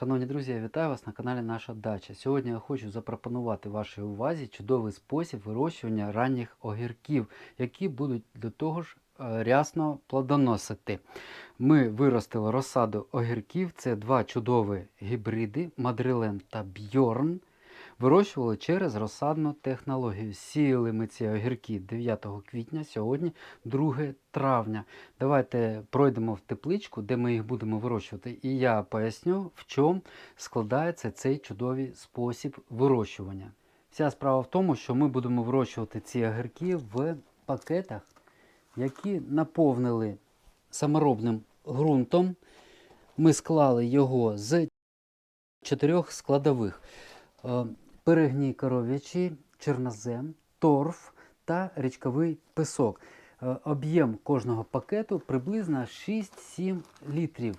Шановні друзі, я вітаю вас на каналі Наша Дача. Сьогодні я хочу запропонувати вашій увазі чудовий спосіб вирощування ранніх огірків, які будуть до того ж е, рясно плодоносити. Ми виростили розсаду огірків. Це два чудові гібриди Мадрилен та Бьорн. Вирощували через розсадну технологію. Сіяли ми ці огірки 9 квітня, сьогодні 2 травня. Давайте пройдемо в тепличку, де ми їх будемо вирощувати, і я поясню, в чому складається цей чудовий спосіб вирощування. Вся справа в тому, що ми будемо вирощувати ці огірки в пакетах, які наповнили саморобним ґрунтом. Ми склали його з чотирьох складових: Е, перегній коров'ячий, чорнозем, торф та річковий пісок. Е, Об'єм кожного пакету приблизно 6-7 літрів.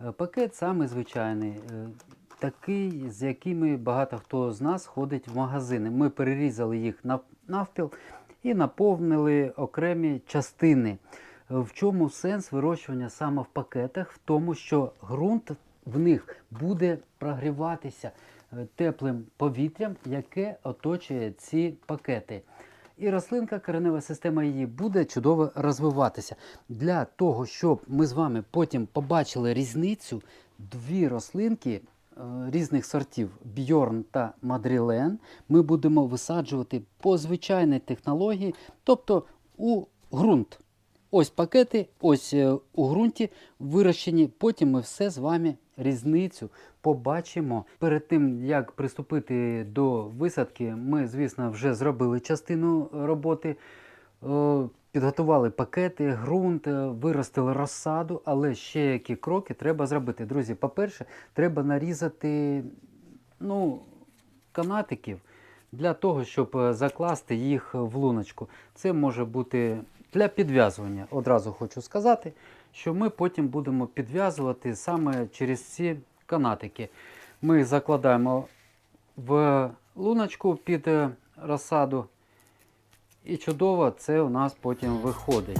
Е, Пакет саме звичайний, е, такий, з якими багато хто з нас ходить в магазини. Ми перерізали їх нав- навпіл і наповнили окремі частини. В чому сенс вирощування саме в пакетах? В тому, що ґрунт в них буде прогріватися теплим повітрям, яке оточує ці пакети. І рослинка, коренева система її буде чудово розвиватися. Для того, щоб ми з вами потім побачили різницю, дві рослинки е, різних сортів Бьорн та Мадрілен, ми будемо висаджувати по звичайній технології, тобто у ґрунт. Ось пакети, ось е, у ґрунті вирощені. Потім ми все з вами різницю побачимо. Перед тим як приступити до висадки, ми, звісно, вже зробили частину роботи. Е, Підготували пакети, ґрунт, е, виростили розсаду, але ще які кроки треба зробити. Друзі, по-перше, треба нарізати ну, канатиків для того, щоб е, закласти їх в луночку. Це може бути для підв'язування. Одразу хочу сказати, що ми потім будемо підв'язувати саме через ці канатики. Ми закладаємо в луночку під е, розсаду. І чудово це у нас потім виходить.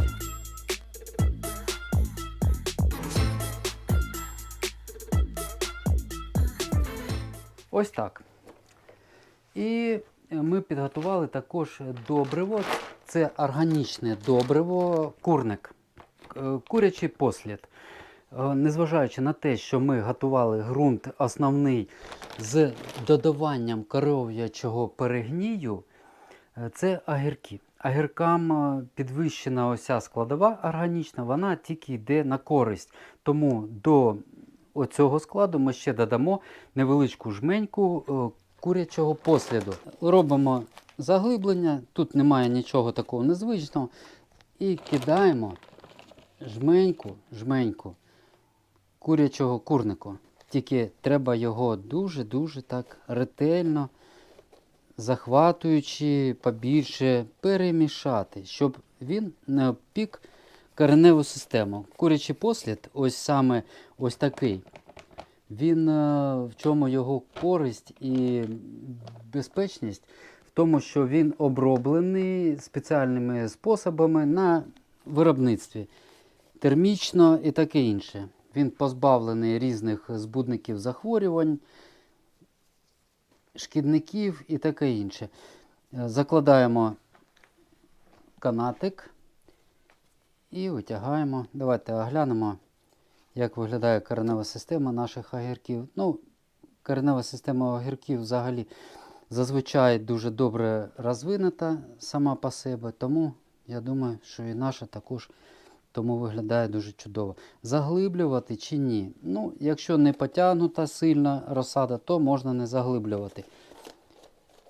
Ось так. І ми підготували також добриво. Це органічне добриво, курник, е, курячий послід. Е, Незважаючи на те, що ми готували ґрунт основний з додаванням коров'ячого перегнію, е, це огірки. Огіркам е, підвищена ося складова органічна, вона тільки йде на користь. Тому до оцього складу ми ще додамо невеличку жменьку е, курячого посліду. Робимо заглиблення, тут немає нічого такого незвичного. І кидаємо жменьку, жменьку курячого курнику. Тільки треба його дуже-дуже так ретельно, захватуючи побільше, перемішати, щоб він не обпік кореневу систему. Курячий послід, ось саме ось такий. Він е, в чому його користь і безпечність? В тому, що він оброблений спеціальними способами на виробництві, термічно і таке інше. Він позбавлений різних збудників захворювань, шкідників і таке інше. Е, Закладаємо канатик і витягаємо. Давайте оглянемо, як виглядає коренева система наших огірків. Ну, коренева система огірків взагалі зазвичай дуже добре розвинута сама по себе, тому я думаю, що і наша також тому виглядає дуже чудово. Заглиблювати чи ні? Ну, якщо не потягнута сильна розсада, то можна не заглиблювати.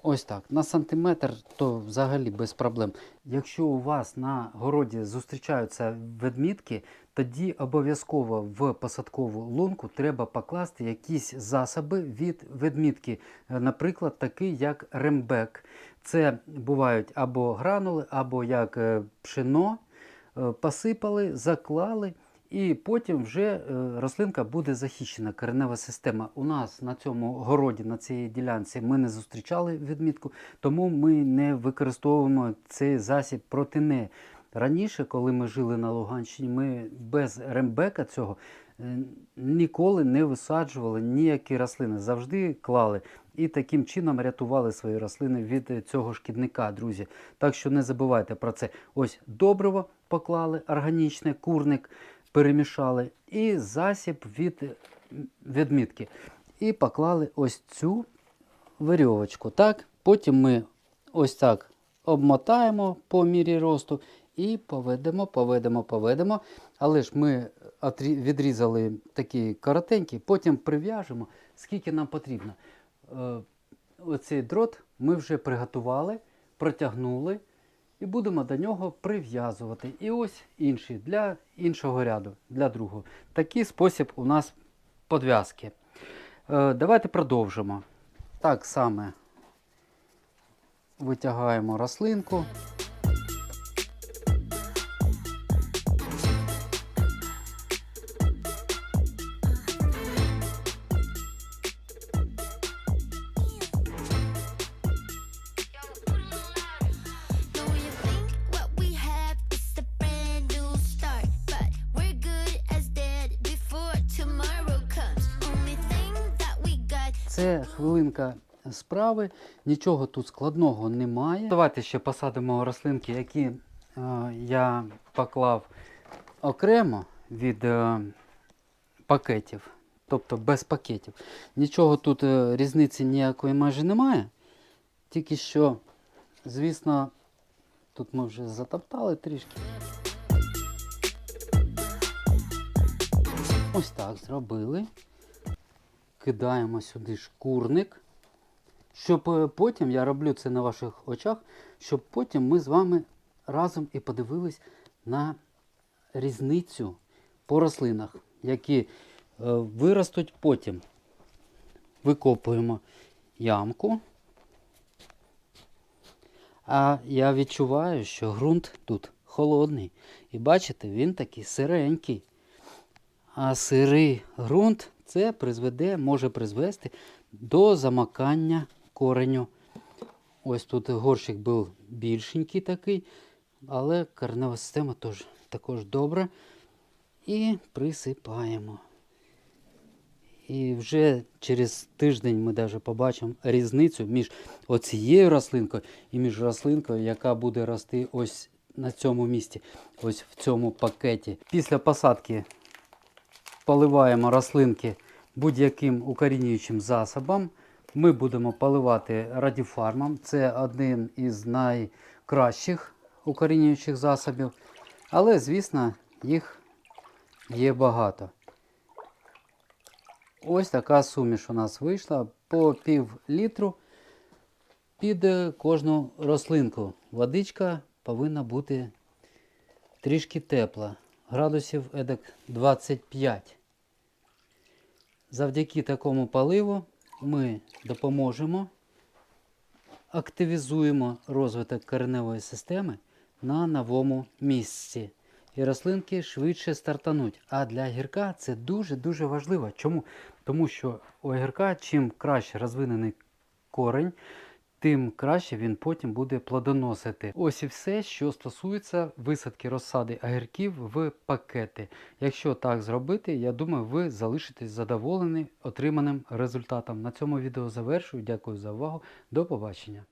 Ось так. На сантиметр то взагалі без проблем. Якщо у вас на городі зустрічаються ведмідки, тоді обов'язково в посадкову лунку треба покласти якісь засоби від ведмідки. Е, Наприклад, такий як рембек. Це бувають або гранули, або як е, пшено. Е, Посипали, заклали, і потім вже е, рослинка буде захищена, коренева система. У нас на цьому городі, на цій ділянці, ми не зустрічали відмітку, тому ми не використовуємо цей засіб проти неї. Раніше, коли ми жили на Луганщині, ми без рембека цього е, ніколи не висаджували ніякі рослини, завжди клали. І таким чином рятували свої рослини від цього шкідника, друзі. Так що не забувайте про це. Ось добриво поклали, органічне, курник перемішали, і засіб від відмітки. І поклали ось цю верьовочку. Так? Потім ми ось так обмотаємо по мірі росту і поведемо, поведемо, поведемо. Але ж ми відрізали такі коротенькі, потім прив'яжемо, скільки нам потрібно. Е, Оцей дрот ми вже приготували, протягнули і будемо до нього прив'язувати. І ось інший для іншого ряду, для другого. Такий спосіб у нас подв'язки. Е, Давайте продовжимо. Так саме витягаємо рослинку. Це хвилинка справи, нічого тут складного немає. Давайте ще посадимо рослинки, які е, я поклав окремо від е, пакетів, тобто без пакетів. Нічого тут е, різниці ніякої майже немає. Тільки що, звісно, тут ми вже затоптали трішки. Ось так зробили. Кидаємо сюди шкурник. Щоб е, потім, я роблю це на ваших очах, щоб потім ми з вами разом і подивились на різницю по рослинах, які е, виростуть потім. Викопуємо ямку. А я відчуваю, що ґрунт тут холодний. І бачите, він такий сиренький. А сирий ґрунт це призведе, може призвести до замакання кореню. Ось тут горщик був більшенький такий, але коренева система теж, також добра. І присипаємо. І вже через тиждень ми даже побачимо різницю між оцією рослинкою і між рослинкою, яка буде рости ось на цьому місці, ось в цьому пакеті. Після посадки поливаємо рослинки будь-яким укорінюючим засобом. Ми будемо поливати радіфармом. Це один із найкращих укорінюючих засобів. Але, звісно, їх є багато. Ось така суміш у нас вийшла по пів літру під е, кожну рослинку. Водичка повинна бути трішки тепла, градусів едак 25. Завдяки такому поливу ми допоможемо, активізуємо розвиток кореневої системи на новому місці. І рослинки швидше стартануть. А для гірка це дуже-дуже важливо. Чому? Тому що у огірка чим краще розвинений корень, тим краще він потім буде плодоносити. Ось і все, що стосується висадки розсади огірків в пакети. Якщо так зробити, я думаю, ви залишитесь задоволені отриманим результатом. На цьому відео завершую. Дякую за увагу. До побачення.